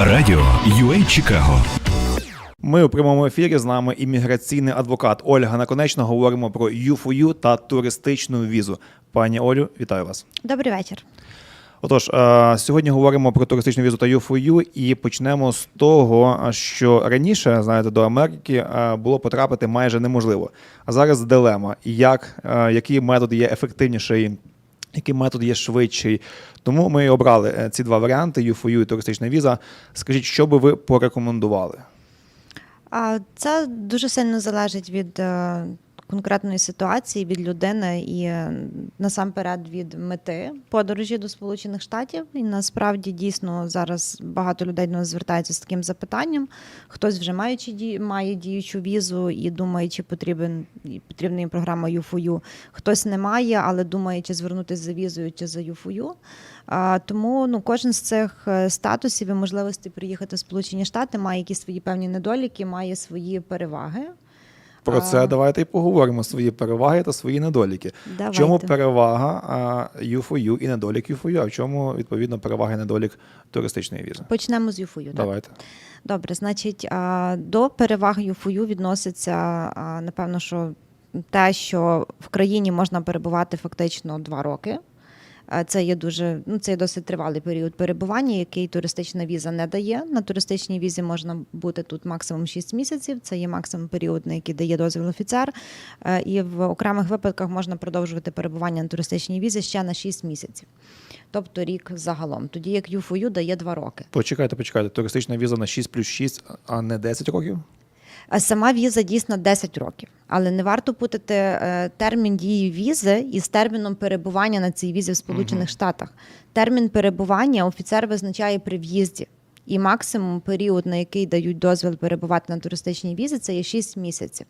Радіо UA Чикаго. Ми у прямому ефірі з нами імміграційний адвокат Ольга Наконечна. Говоримо про U4U та туристичну візу. Пані Олю, вітаю вас. Добрий вечір. Отож, е, сьогодні говоримо про туристичну візу та U4U і почнемо з того, що раніше, знаєте, до Америки е, було потрапити майже неможливо. А зараз дилема, як, е, який метод є ефективніший, який метод є швидший. Тому ми обрали е, ці два варіанти: U4U і туристична віза. Скажіть, що би ви порекомендували? Це дуже сильно залежить від е, конкретної ситуації, від людини і е, насамперед від мети подорожі до Сполучених Штатів. І насправді дійсно зараз багато людей до нас звертаються з таким запитанням. Хтось вже маючи має діючу візу і думає, чи потрібен потрібна їм програма U4U. Хтось не має, але думає, чи звернутися за візою, чи за U4U. А, тому ну, кожен з цих е, статусів і можливостей приїхати в Сполучені Штати має якісь свої певні недоліки, має свої переваги. Про це А. давайте і поговоримо свої переваги та свої недоліки. Давайте. В чому перевага а, U4U і недолік U4U, а в чому відповідно перевага і недолік туристичної візи? Почнемо з UFU. Так? Давайте. Добре, значить, до переваг UFU відноситься, напевно, що те, що в країні можна перебувати фактично два роки. Це є дуже ну це є досить тривалий період перебування, який туристична віза не дає. На туристичній візі можна бути тут максимум 6 місяців. Це є максимум період, на який дає дозвіл офіцер. Е, І в окремих випадках можна продовжувати перебування на туристичній візі ще на 6 місяців, тобто рік загалом. Тоді як UFU дає 2 роки. Почекайте, почекайте. Туристична віза на 6 плюс 6, а не 10 років? А Сама віза дійсно 10 років, але не варто путати е, термін дії візи із терміном перебування на цій візі в Сполучених Штатах. Термін перебування офіцер визначає при в'їзді. І максимум період, на який дають дозвіл перебувати на туристичній візі, це є 6 місяців.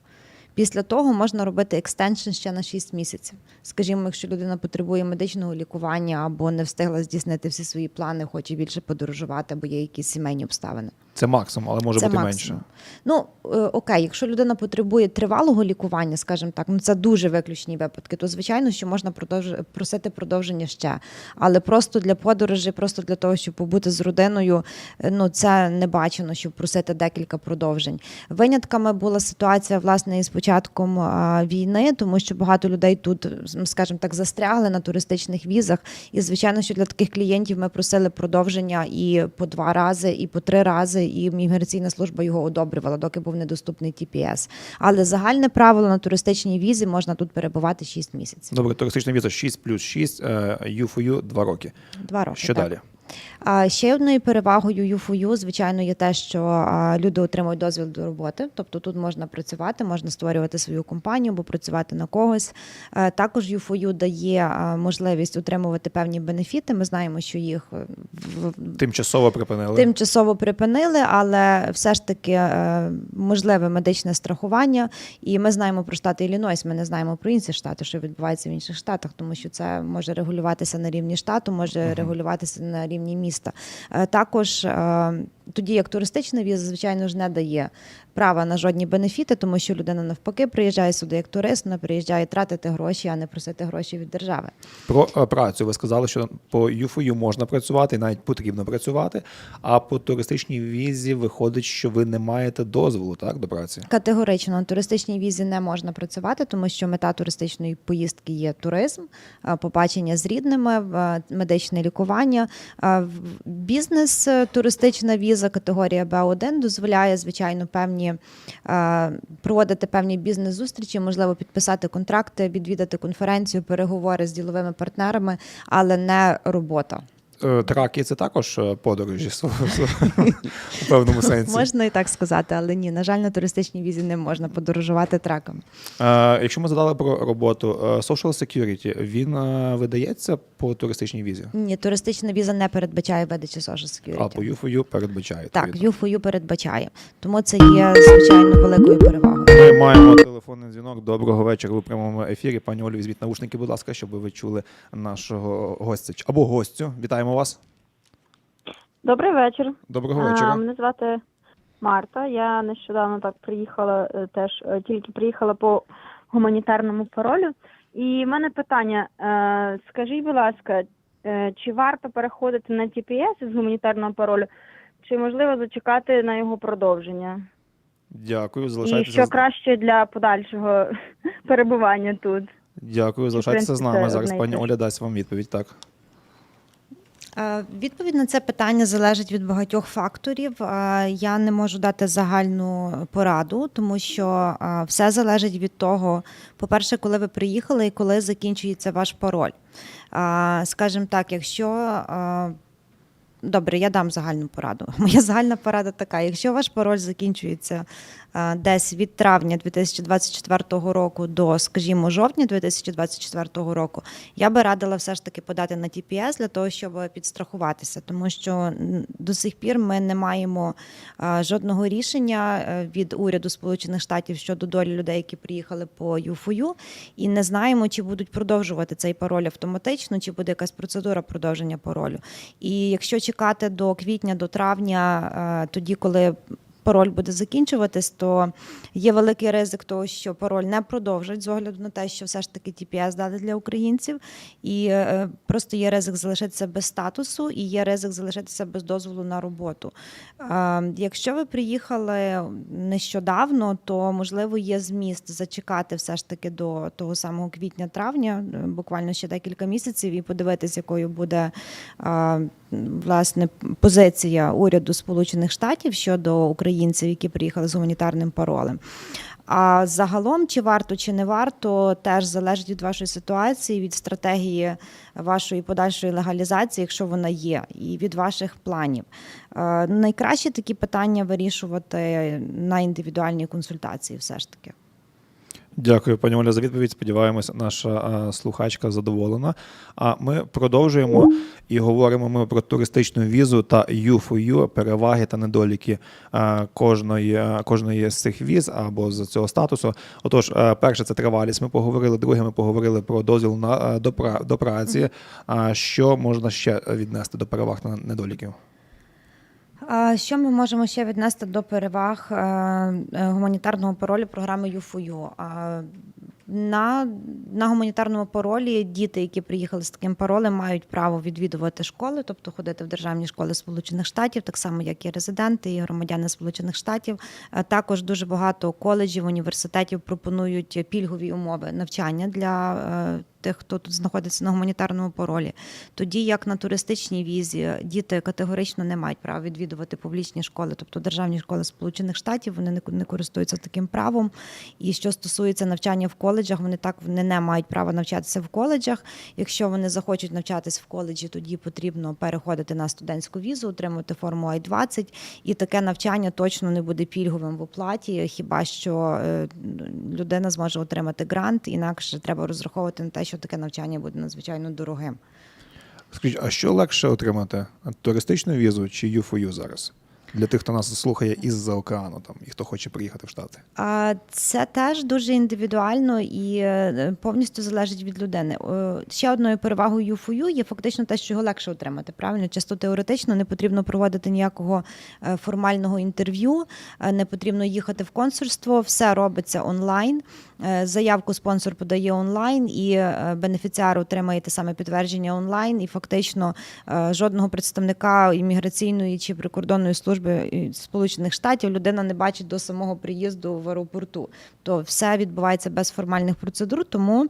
Після того можна робити екстеншн ще на 6 місяців. Скажімо, якщо людина потребує медичного лікування або не встигла здійснити всі свої плани, хоче більше подорожувати, або є якісь сімейні обставини. Це максимум, але може Це бути максимум. менше. Ну е, окей, якщо людина потребує тривалого лікування, скажімо так, ну це дуже виключні випадки, то звичайно, що можна продовж... просити продовження ще. Але просто для подорожі, просто для того, щоб побути з родиною, е, ну це не бачено, щоб просити декілька продовжень. Винятками була ситуація власне із початком війни, тому що багато людей тут, скажімо так, застрягли на туристичних візах. І звичайно, що для таких клієнтів ми просили продовження і по два рази, і по три рази, і міграційна служба його одобрювала, доки був недоступний TPS. Але загальне правило на туристичній візі можна тут перебувати 6 місяців. Добре, туристична віза 6 плюс 6, е, U4U 2 роки. Два роки. Що так. далі? Ще одною перевагою UFU, звичайно, є те, що люди отримують дозвіл до роботи. Тобто тут можна працювати, можна створювати свою компанію або працювати на когось. Також UFU дає можливість отримувати певні бенефіти. Ми знаємо, що їх е, Тимчасово припинили. Тимчасово припинили, але все ж таки е, можливе медичне страхування. І ми знаємо про штат Іллінойс, ми не знаємо про інші штати, що відбувається в інших штатах, тому що це може регулюватися на рівні штату, може регулюватися на рівні міста. Е, Також е, тоді як туристична віза, звичайно ж, не дає права на жодні бенефіти, тому що людина навпаки приїжджає сюди як турист, вона приїжджає тратити гроші, а не просити гроші від держави. Про е, працю ви сказали, що по U4U можна працювати навіть потрібно працювати, а по туристичній візі виходить, що ви не маєте дозволу так, до праці. Категорично на туристичній візі не можна працювати, тому що мета туристичної поїздки є туризм, е, побачення з рідними, е, медичне лікування. Бізнес, туристична віза категорія Б1 дозволяє, звичайно, певні е, проводити певні бізнес-зустрічі, можливо, підписати контракти, відвідати конференцію, переговори з діловими партнерами, але не робота. Е, Траки це також е, подорожі у певному сенсі. Можна і так сказати, але ні, на жаль, на туристичній візі не можна подорожувати траками. Е, Якщо ми задали про роботу, Social Security, він видається по туристичній візі, Ні, туристична віза не передбачає видачі social security. а по U4U передбачає. Так. UFOU передбачає. Тому це є звичайно великою перевагою. Маємо телефонний дзвінок. Доброго вечора. Ви в прямому ефірі. Пані Олі, візьміть наушники, будь ласка, щоб ви чули нашого гостя або гостю. Вітаємо вас. Добрий вечір. Доброго А, вечора. Мене звати Марта. Я нещодавно так приїхала, е, теж е, тільки приїхала по гуманітарному паролю. І в мене питання: е, скажіть, будь ласка, чи варто переходити на TPS з гуманітарного паролю чи можливо зачекати на його продовження? Дякую, залишайтеся. І що краще для подальшого перебування тут? Дякую, залишайтеся з нами. Зараз пані. Оля дасть вам відповідь. Так. Е, Відповідь на це питання залежить від багатьох факторів. Е, Я не можу дати загальну пораду, тому що е, все залежить від того, по-перше, коли ви приїхали і коли закінчується ваш пароль. Скажімо так, якщо Добре, я дам загальну пораду. Моя загальна порада така: якщо ваш пароль закінчується десь від травня 2024 року до, скажімо, жовтня 2024 року, я би радила все ж таки подати на TPS для того, щоб підстрахуватися, тому що до сих пір ми не маємо жодного рішення е, від уряду Сполучених Штатів щодо долі людей, які приїхали по ЮФОЮ, і не знаємо, чи будуть продовжувати цей пароль автоматично, чи буде якась процедура продовження паролю. І якщо чекати до квітня, до травня, е, тоді, коли пароль буде закінчуватись, то є великий ризик того, що пароль не продовжать з огляду на те, що все ж таки TPS дали для українців, і е, просто є ризик залишитися без статусу, і є ризик залишитися без дозволу на роботу. Якщо ви приїхали нещодавно, то можливо є зміст зачекати все ж таки до того самого квітня-травня, е, буквально ще декілька місяців, і подивитися, якою буде власне позиція уряду Сполучених Штатів щодо українців, які приїхали з гуманітарним паролем. А загалом, чи варто, чи не варто, теж залежить від вашої ситуації, від стратегії вашої подальшої легалізації, якщо вона є, і від ваших планів. Е, Найкраще такі питання вирішувати на індивідуальній консультації, все ж таки. Дякую, пані Оля, за відповідь. Сподіваємося, наша а, слухачка задоволена. А ми продовжуємо і говоримо ми про туристичну візу та U4U, переваги та недоліки а, кожної, кожної з цих віз або з цього статусу. Отож, а, перше це тривалість. Ми поговорили. Друге, ми поговорили про дозвіл на до, пра- до праці. А що можна ще віднести до переваг та недоліків? Що ми можемо ще віднести до переваг е, е, гуманітарного паролю програми ЮФОЮ? На, на гуманітарному паролі діти, які приїхали з таким паролем, мають право відвідувати школи, тобто ходити в державні школи Сполучених Штатів, так само як і резиденти, і громадяни Сполучених Штатів. Е, Також дуже багато коледжів, університетів пропонують пільгові умови навчання для тих, хто тут знаходиться на гуманітарному паролі. Тоді як на туристичній візі діти категорично не мають права відвідувати публічні школи, тобто державні школи Сполучених Штатів, вони не, користуються таким правом. І що стосується навчання в коледжах, вони так вони не мають права навчатися в коледжах. Якщо вони захочуть навчатись в коледжі, тоді потрібно переходити на студентську візу, отримувати форму I-20, і таке навчання точно не буде пільговим в оплаті, хіба що е, людина зможе отримати грант, інакше треба розраховувати на те, що таке навчання буде надзвичайно дорогим. Скажіть, а що легше отримати? Туристичну візу чи U4U зараз? Для тих, хто нас слухає із-за океану там, і хто хоче приїхати в Штати. Це теж дуже індивідуально і е, повністю залежить від людини. Ще одною перевагою UFOU є фактично те, що його легше отримати. Правильно, чисто теоретично не потрібно проводити ніякого е, формального інтерв'ю, е, не потрібно їхати в консульство, все робиться онлайн. Е, Заявку спонсор подає онлайн, і е, бенефіціар отримає те саме підтвердження онлайн. І фактично е, жодного представника імміграційної чи прикордонної служби Сполучених Штатів людина не бачить до самого приїзду в аеропорту. То все відбувається без формальних процедур, тому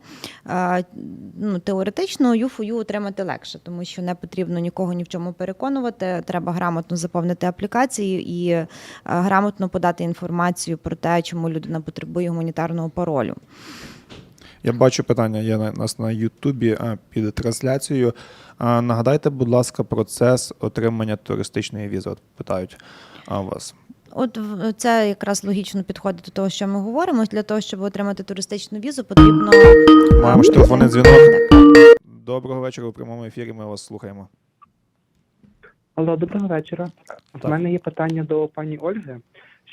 ну, теоретично ЮФОЮ отримати легше, тому що не потрібно нікого ні в чому переконувати. Треба грамотно заповнити аплікації і грамотно подати інформацію про те, чому людина потребує гуманітарного паролю. Я бачу питання є на нас на Ютубі під трансляцією. А, Нагадайте, будь ласка, процес отримання туристичної візи. От питають а, вас. От це якраз логічно підходить до того, що ми говоримо. Для того, щоб отримати туристичну візу, потрібно Маємо ж телефонний дзвінок. Так. Доброго вечора у прямому ефірі. Ми вас слухаємо. Алло, доброго вечора. Так. В мене є питання до пані Ольги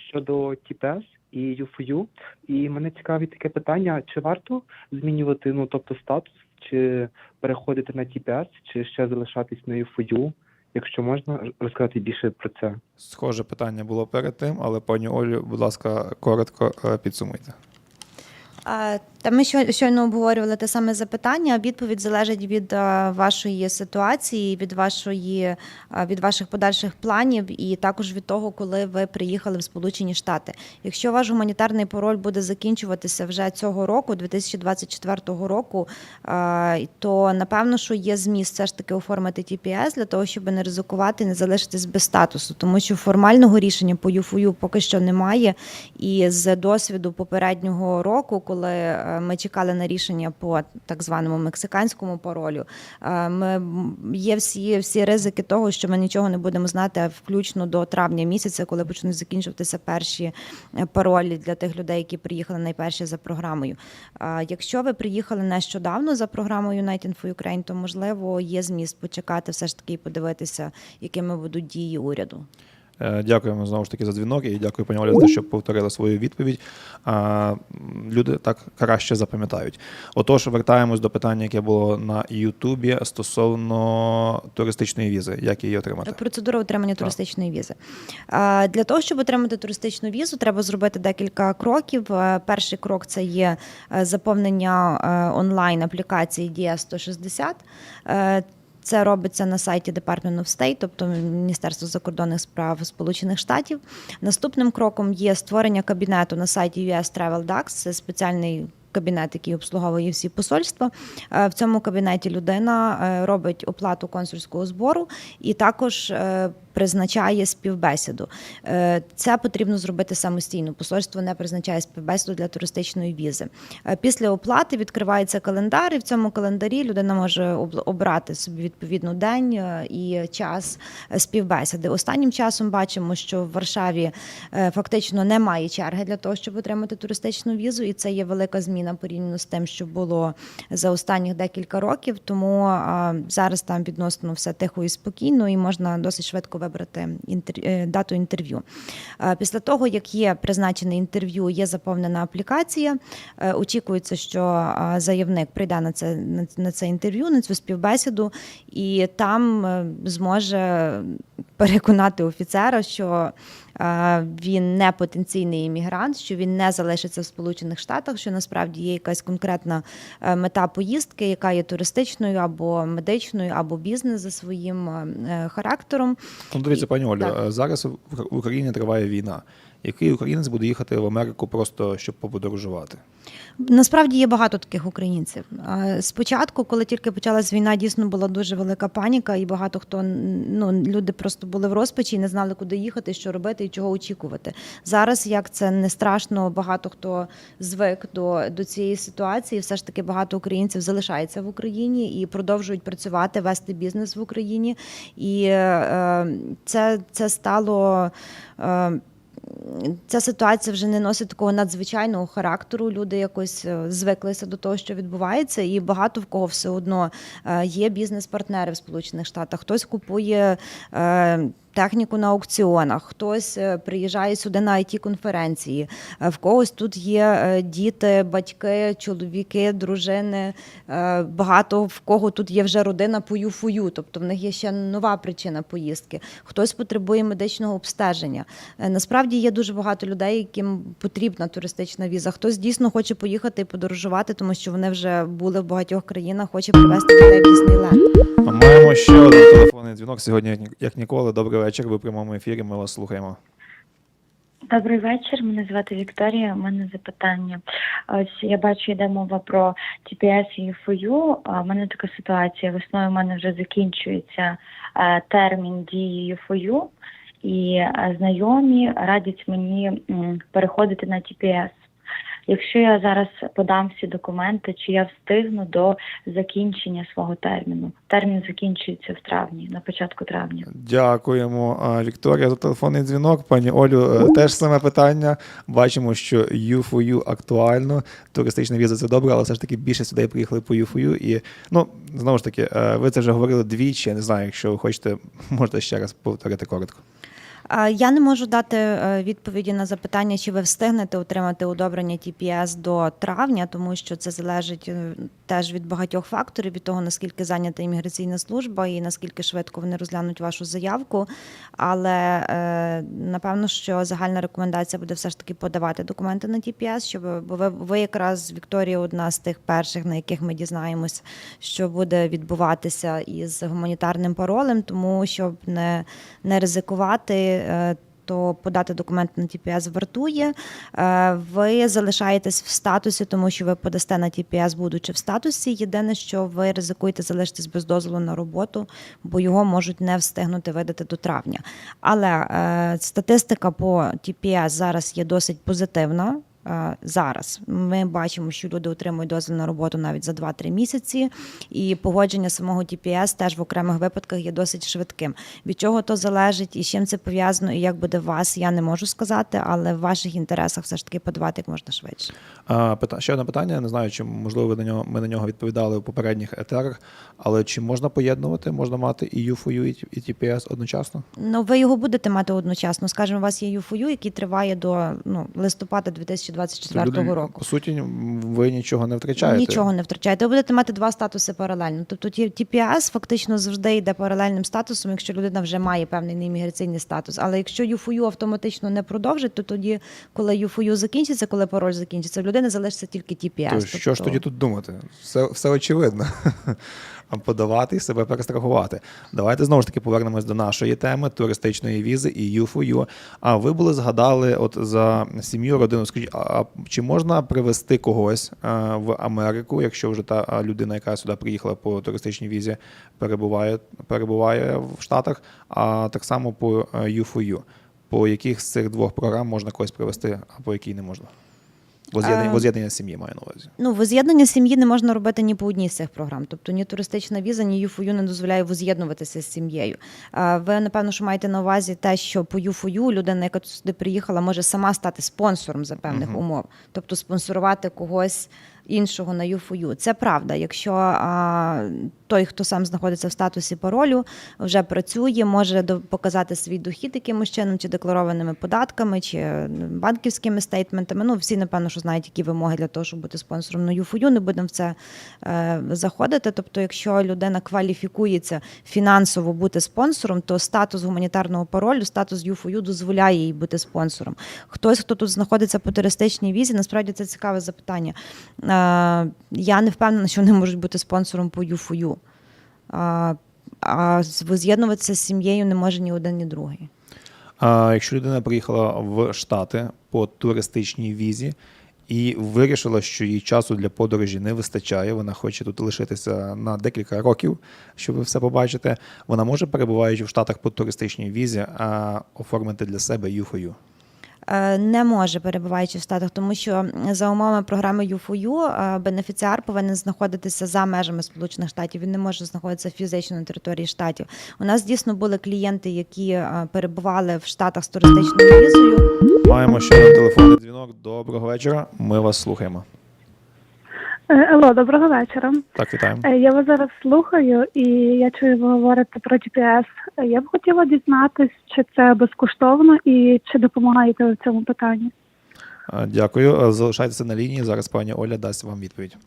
щодо ТПС і ЮФЮ. І мене цікавить таке питання: чи варто змінювати ну, тобто статус, чи переходити на TPS, чи ще залишатись на ЮФЮ? Якщо можна розказати більше про це. Схоже питання було перед тим, але пані Олю, будь ласка, коротко е, підсумуйте. Та ми щой- щойно обговорювали те саме запитання. Відповідь залежить від вашої ситуації, від вашої від ваших подальших планів, і також від того, коли ви приїхали в Сполучені Штати. Якщо ваш гуманітарний пароль буде закінчуватися вже цього року, 2024 року, то напевно, що є зміст все ж таки оформити TPS для того, щоб не ризикувати не залишитись без статусу, тому що формального рішення по ЮФУ поки що немає. І з досвіду попереднього року, коли е, ми чекали на рішення по так званому мексиканському паролю, е, ми є всі, всі ризики того, що ми нічого не будемо знати, включно до травня місяця, коли почнуть закінчуватися перші е, паролі для тих людей, які приїхали найперші за програмою. Якщо ви приїхали нещодавно за програмою United for Ukraine, то можливо є зміст почекати все ж таки і подивитися, якими будуть дії уряду. Е, Дякуємо знову ж таки за дзвінок і дякую, пані Оля, за те, що повторили свою відповідь. Люди так краще запам'ятають. Отож, вертаємось до питання, яке було на Ютубі стосовно туристичної візи. Як її отримати? Процедура отримання туристичної візи. Для того, щоб отримати туристичну візу, треба зробити декілька кроків. Е, Перший крок це є е, заповнення онлайн аплікації DS 160. Це робиться на сайті Department of State, тобто Міністерство закордонних справ Сполучених Штатів. Наступним кроком є створення кабінету на сайті US Travel Dax. Це спеціальний кабінет, який обслуговує всі посольства. Е, В цьому кабінеті людина е, робить оплату консульського збору і також е, призначає співбесіду. Це потрібно зробити самостійно. Посольство не призначає співбесіду для туристичної візи. Після оплати відкривається календар, і в цьому календарі людина може обрати собі відповідно день і час співбесіди. Останнім часом бачимо, що в Варшаві фактично немає черги для того, щоб отримати туристичну візу, і це є велика зміна порівняно з тим, що було за останніх декілька років. Тому зараз там відносно все тихо і спокійно, і можна досить швидко вибрати е, дату інтерв'ю. Після того, як є призначене інтерв'ю, є заповнена аплікація. е, Очікується, що заявник прийде на це на- на це інтерв'ю, на цю співбесіду, і там е, зможе переконати офіцера, що е, він не потенційний іммігрант, що він не залишиться в Сполучених Штатах, що насправді є якась конкретна е, мета поїздки, яка є туристичною або медичною, або бізнес за своїм е, характером. Ну, дивіться, пані Олю, зараз в Україні триває війна. Який українець буде їхати в Америку просто щоб поподорожувати? Насправді є багато таких українців. Спочатку, коли тільки почалась війна, дійсно була дуже велика паніка, і багато хто ну люди просто були в розпачі і не знали, куди їхати, що робити і чого очікувати. Зараз як це не страшно, багато хто звик до, до цієї ситуації. Все ж таки багато українців залишається в Україні і продовжують працювати, вести бізнес в Україні. І е, це, це стало. Е, ця ситуація вже не носить такого надзвичайного характеру. Люди якось е, звиклися до того, що відбувається, і багато в кого все одно е, є бізнес-партнери в Сполучених Штатах. Хтось купує. Е, Техніку на аукціонах, хтось е, приїжджає сюди на it конференції в когось тут є е, діти, батьки, чоловіки, дружини. е, Багато в кого тут є вже родина по юфую, тобто в них є ще нова причина поїздки. Хтось потребує медичного обстеження. Е, Насправді є дуже багато людей, яким потрібна туристична віза. Хтось дійсно хоче поїхати і подорожувати, тому що вони вже були в багатьох країнах, хоче привезти дітей в Діснейленд. Маємо ще один телефонний дзвінок сьогодні, як ніколи. Добрий вечір. Ви в прямому ефірі. Ми вас слухаємо. Добрий вечір. Мене звати Вікторія. У мене запитання. Ось я бачу, йде мова про TPS і FOU. В мене така ситуація. Весною в мене вже закінчується е, термін дії FOU, і е, знайомі радять мені переходити на TPS. Якщо я зараз подам всі документи, чи я встигну до закінчення свого терміну? Термін закінчується в травні, на початку травня. Дякуємо, Вікторія, за телефонний дзвінок. Пані Олю, е, теж саме питання. Бачимо, що U4U актуально. Туристична віза це добре, але все ж таки більшість людей приїхали по U4U. І ну знову ж таки, е, ви це вже говорили двічі. Я не знаю, якщо ви хочете, можете ще раз повторити коротко. Я не можу дати е, відповіді на запитання, чи ви встигнете отримати одобрення TPS до травня, тому що це залежить е, теж від багатьох факторів, від того наскільки зайнята імміграційна служба і наскільки швидко вони розглянуть вашу заявку. Але е, напевно, що загальна рекомендація буде все ж таки подавати документи на TPS, щоб бо ви, ви якраз Вікторія одна з тих перших, на яких ми дізнаємось, що буде відбуватися із гуманітарним паролем, тому щоб не, не ризикувати. Е, То подати документи на TPS вартує. Е, Ви залишаєтесь в статусі, тому що ви подасте на TPS, будучи в статусі. Єдине, що ви ризикуєте залишитись без дозволу на роботу, бо його можуть не встигнути видати до травня. Але е, статистика по TPS зараз є досить позитивна. Е, Зараз ми бачимо, що люди отримують дозвіл на роботу навіть за 2-3 місяці, і погодження самого TPS теж в окремих випадках є досить швидким. Від чого то залежить і з чим це пов'язано, і як буде вас, я не можу сказати, але в ваших інтересах все ж таки подавати як можна швидше. А, пита- ще одне питання. Не знаю, чи можливо ви на нього ми на нього відповідали у попередніх етерах, але чи можна поєднувати, можна мати і UFOU, і Т- і TPS одночасно? Ну, ви його будете мати одночасно. Скажімо, у вас є ЮФОЮ, який триває до ну, листопада 2024 Люди, року. По суті, ви нічого не втрачаєте. Нічого не втрачаєте. Ви будете мати два статуси паралельно. Тобто TPS фактично завжди йде паралельним статусом, якщо людина вже має певний неімміграційний статус. Але якщо ЮФОЮ автоматично не продовжить, то тоді, коли ЮФОЮ закінчиться, коли пароль закінчиться, в людини залишиться тільки TPS. То що ж Тобто- тоді тут думати? Все, все очевидно. Подавати і себе перестрахувати. Давайте знову ж таки повернемось до нашої теми туристичної візи і ЮФОЮ. А ви були згадали от за сім'ю, родину. Скажіть, а чи можна привезти когось а, в Америку, якщо вже та людина, яка сюди приїхала по туристичній візі, перебуває, перебуває в Штатах, а так само по е, ЮФОЮ? По яких з цих двох програм можна когось привезти, а по якій не можна? Воз'єднання, Е, воз'єднання сім'ї маю на увазі. Ну, воз'єднання сім'ї не можна робити ні по одній з цих програм. Тобто ні туристична віза, ні ЮФОЮ не дозволяє воз'єднуватися з сім'єю. Ви, напевно, що маєте на увазі те, що по ЮФОЮ людина, яка сюди приїхала, може сама стати спонсором за певних умов, тобто спонсорувати когось іншого на ЮФОЮ. Це правда. Якщо а, той, хто сам знаходиться в статусі паролю, вже працює, може показати свій дохід якимось чином, чи декларованими податками, чи банківськими стейтментами. Ну, всі, напевно, що знають, які вимоги для того, щоб бути спонсором на ЮФОЮ. Не будемо в це е, заходити. Тобто, якщо людина кваліфікується фінансово бути спонсором, то статус гуманітарного паролю, статус ЮФОЮ дозволяє їй бути спонсором. Хтось, хто тут знаходиться по туристичній візі, насправді це цікаве запитання. Е, я не впевнена, що вони можуть бути спонсором по ЮФОЮ. А, а воз'єднуватися з сім'єю не може ні один, ні другий. А якщо людина приїхала в Штати по туристичній візі і вирішила, що їй часу для подорожі не вистачає, вона хоче тут лишитися на декілька років, щоб ви все побачити, вона може, перебуваючи в Штатах по туристичній візі, оформити для себе ЮФОЮ. Е, Не може перебуваючи в Штатах, тому що за умовами програми ЮФОЮ е, бенефіціар повинен знаходитися за межами Сполучених Штатів. Він не може знаходитися фізично на території штатів. У нас дійсно були клієнти, які е, перебували в Штатах з туристичною візою. Маємо ще на телефонний дзвінок. Доброго вечора. Ми вас слухаємо. Е, Алло, доброго вечора. Так, вітаємо. Е, Я вас зараз слухаю, і я чую, ви говорите про GPS. Е, Я б хотіла дізнатись, чи це безкоштовно і чи допомагаєте в цьому питанні. Дякую. Залишайтеся на лінії. Зараз пані Оля дасть вам відповідь.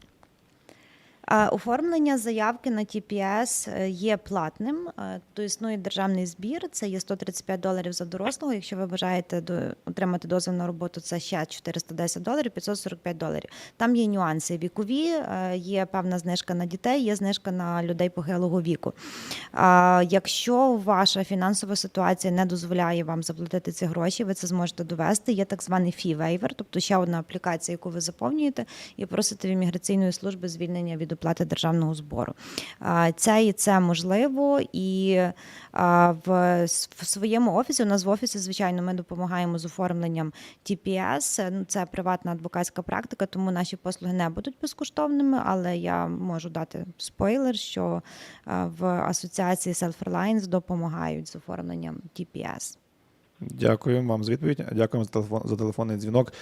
Оформлення заявки на TPS е, є платним, е, то існує державний збір. Це є 135 доларів за дорослого. Якщо ви бажаєте отримати дозвіл на роботу, це ще 410 доларів, 545 доларів. Там є нюанси вікові, е, є певна знижка на дітей, є знижка на людей похилого віку. Якщо ваша фінансова ситуація не дозволяє вам заплатити ці гроші, ви це зможете довести. Є так званий fee waiver, тобто ще одна аплікація, яку ви заповнюєте, і просите в імміграційної служби звільнення від оплати державного збору. Це і це можливо, і в своєму офісі у нас в офісі, звичайно, ми допомагаємо з оформленням TPS. Ну, Це приватна адвокатська практика, тому наші послуги не будуть безкоштовними. Але я можу дати спойлер, що в асоціації Self Reliance допомагають з оформленням TPS. Дякую вам за відповідь. Дякуємо за телефон за телефонний дзвінок.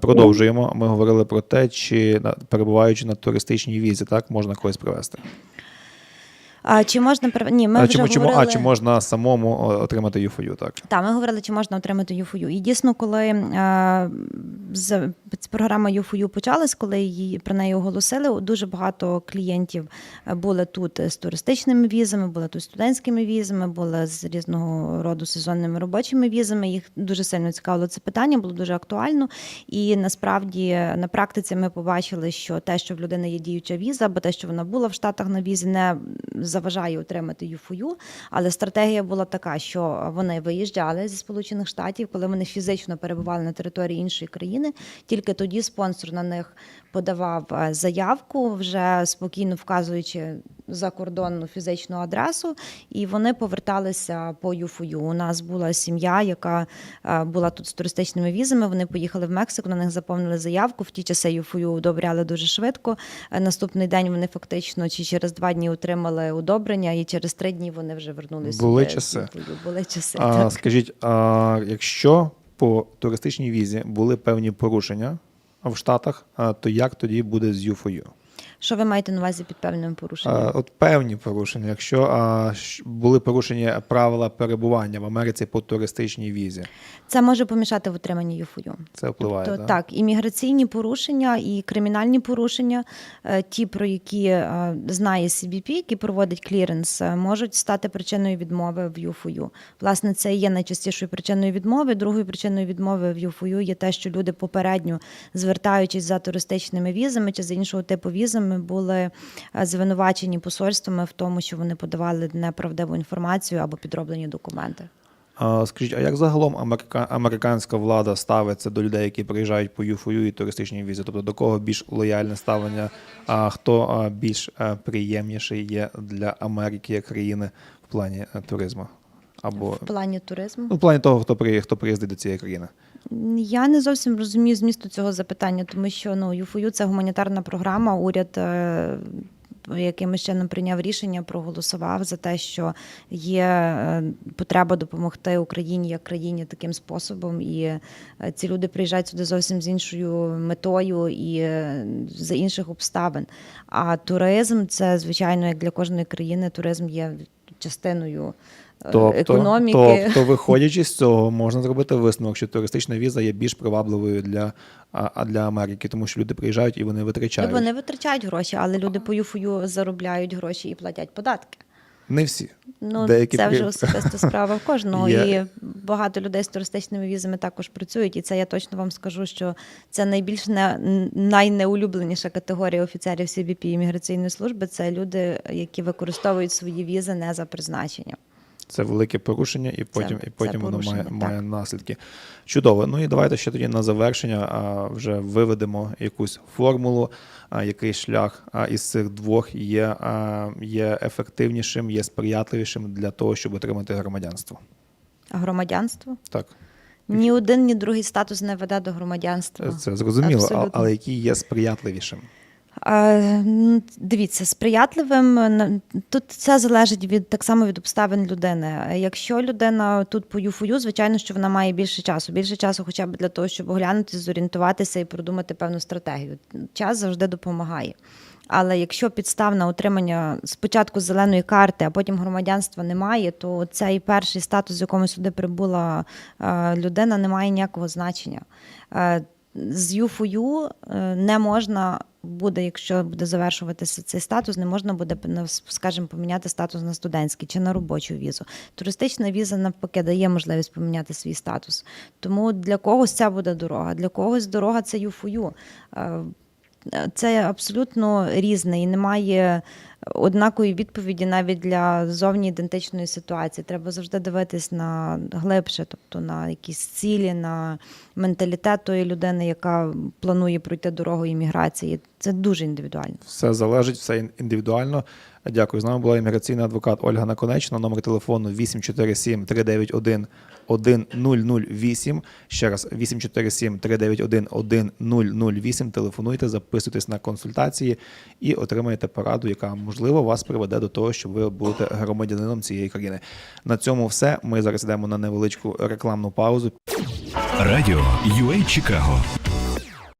Продовжуємо. Ми говорили про те, чи перебуваючи на туристичній візі, так можна когось привезти. А чи можна перев- Ні, ми а, вже чи, говорили... а чи можна самому о, отримати ЮФОЮ? Так. Так, ми говорили, чи можна отримати ЮФОЮ. І дійсно, коли е, з, програма ЮФОЮ почалась, коли її про неї оголосили, дуже багато клієнтів е, були тут з туристичними візами, були тут з студентськими візами, були з різного роду сезонними робочими візами. Їх дуже сильно цікавило це питання, було дуже актуально. І насправді на практиці ми побачили, що те, що в людини є діюча віза, або те, що вона була в Штатах на візі, не заважає отримати ЮФОЮ. Але стратегія була така, що вони виїжджали зі Сполучених Штатів, коли вони фізично перебували на території іншої країни. Тільки тоді спонсор на них подавав е, заявку, вже спокійно вказуючи закордонну фізичну адресу, і вони поверталися по ЮФОЮ. У нас була сім'я, яка е, була тут з туристичними візами. Вони поїхали в Мексику, на них заповнили заявку. В ті часи ЮФОЮ одобряли дуже швидко. Е, Наступний день вони фактично чи через два дні отримали одобрення, і через три дні вони вже вернулися. Були часи. Були часи. А, так. скажіть, а, якщо по туристичній візі були певні порушення в Штатах, а, то як тоді буде з ЮФОЮ? Що ви маєте на увазі під певними порушеннями? А, От певні порушення, якщо а, були порушені правила перебування в Америці по туристичній візі, Це може помішати в отриманні ЮФОЮ. це впливає. Тобто, да? так, імміграційні порушення і кримінальні порушення, е, ті, про які е, знає CBP, які проводить кліренс, е, можуть стати причиною відмови в ЮФОЮ. Власне, це є найчастішою причиною відмови. Другою причиною відмови в ЮФОЮ є те, що люди попередньо звертаючись за туристичними візами чи за іншого типу візами, були е, звинувачені посольствами в тому, що вони подавали неправдиву інформацію або підроблені документи. А, скажіть, а як загалом америка, американська влада ставиться до людей, які приїжджають по ЮФОЮ і туристичній візі? Тобто до кого більш лояльне ставлення, а хто більш е, приємніший є для Америки як країни в плані е, туризму? Або В плані туризму. ну, в плані того, хто приїздить до цієї країни? Я не зовсім розумію змісту цього запитання, тому що ну ЮФОЮ це гуманітарна програма. Уряд е, якимось чином прийняв рішення, проголосував за те, що є е, потреба допомогти Україні як країні таким способом. І е, ці люди приїжджають сюди зовсім з іншою метою і за інших обставин. А туризм це звичайно як для кожної країни. Туризм є частиною. Тобто, Економіки тобто, виходячи з цього, можна зробити висновок, що туристична віза є більш привабливою для, а, для Америки, тому що люди приїжджають і вони витрачають. Вони витрачають гроші, але люди по ЮФОЮ заробляють гроші і платять податки. Не всі. Ну, Деякі це вже особиста справа в кожного. Є. І багато людей з туристичними візами також працюють. І це я точно вам скажу, що це найбільш не, найнеулюбленіша категорія офіцерів CBP імміграційної служби. Це люди, які використовують свої візи не за призначенням. Це велике порушення, і потім, це і потім воно має, має наслідки. Чудово. Ну і давайте ще тоді на завершення а, вже виведемо якусь формулу, а, який шлях а, із цих двох є, а, є ефективнішим, є сприятливішим для того, щоб отримати громадянство. А громадянство? Так, Ні один, ні другий статус не веде до громадянства. це зрозуміло, Абсолютно. але який є сприятливішим. Е, ну, Дивіться, сприятливим е, тут це залежить від так само від обставин людини. Е, Якщо людина тут по ЮФОЮ, звичайно, що вона має більше часу, більше часу, хоча б для того, щоб оглянути, зорієнтуватися і продумати певну стратегію. Час завжди допомагає. Але якщо підстав на отримання спочатку зеленої карти, а потім громадянства немає, то цей перший статус, з якому сюди прибула е, людина, не має ніякого значення. З ЮФОЮ е, не можна буде, якщо буде завершуватися цей статус, не можна буде, ну, скажімо, поміняти статус на студентський чи на робочу візу. Туристична віза навпаки дає можливість поміняти свій статус. Тому для когось це буде дорога, для когось дорога це ЮФОЮ. Е, Це абсолютно різне і немає однакової відповіді навіть для зовні ідентичної ситуації. Треба завжди дивитись на глибше, тобто на якісь цілі, на менталітет тої людини, яка планує пройти дорогу імміграції. Це дуже індивідуально. Все залежить, все індивідуально. Дякую. З нами була імміграційний адвокат Ольга Наконечна. Номер телефону 847 391 1008. Ще раз 847 391 1008. Телефонуйте, записуйтесь на консультації і отримаєте пораду, яка можливо вас приведе до того, щоб ви будете громадянином цієї країни. На цьому все. Ми зараз йдемо на невеличку рекламну паузу. Радіо UA Чикаго